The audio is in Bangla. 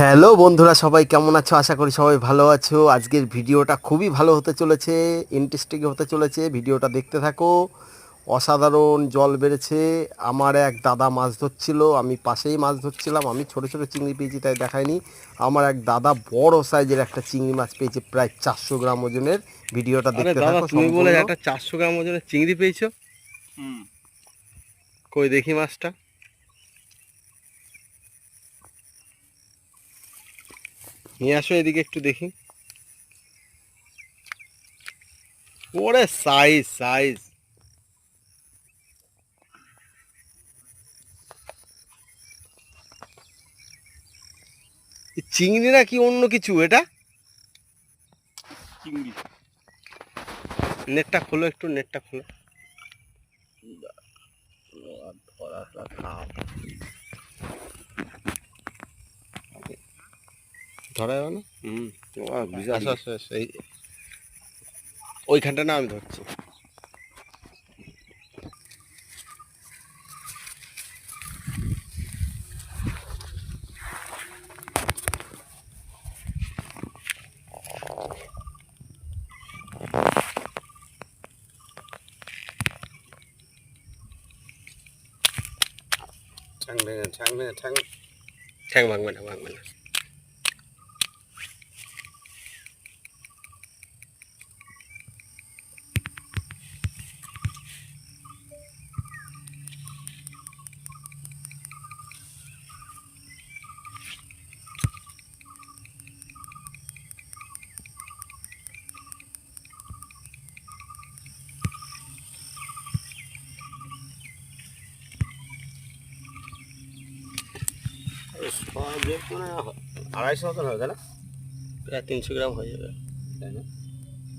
হ্যালো বন্ধুরা সবাই কেমন আছো? আশা করি সবাই ভালো আছো। আজকের ভিডিওটা খুবই ভালো হতে চলেছে ইন্টারেস্টিং হতে চলেছে। ভিডিওটা দেখতে থাকো। অসাধারণ জল বেড়েছে। আমার এক দাদা মাছ ধরছিল আমি পাশেই মাছ ধরছিলাম। আমি ছোট ছোট চিংড়ি পেয়েছি তাই দেখাইনি আমার এক দাদা বড় সাইজের একটা চিংড়ি মাছ পেয়েছে প্রায় চারশো গ্রাম ওজনের। ভিডিওটা দেখতে থাকো তুমি বলে একটা চারশো গ্রাম ওজনের চিংড়ি পেয়েছ? কই দেখি মাছটা। নিয়ে আসো এদিকে একটু দেখি। ওরে সাইজ সাইজ চিংড়ি না কি অন্য কিছু এটা? চিংড়ি। নেটটা খোলো একটু নেটটা খোলো। ধরা যাবে না? হুম আসো আসো আসো এই ওইখানটা না আমি ধরছি। ঠ্যাং ভেঙে ঠ্যাং ভেঙে ঠ্যাং। ঠ্যাং ভাঙবে না ভাঙবে না। আড়াইশো মতন হবে তাই না? প্রায় তিনশো গ্রাম হয়ে যাবে। তাই না?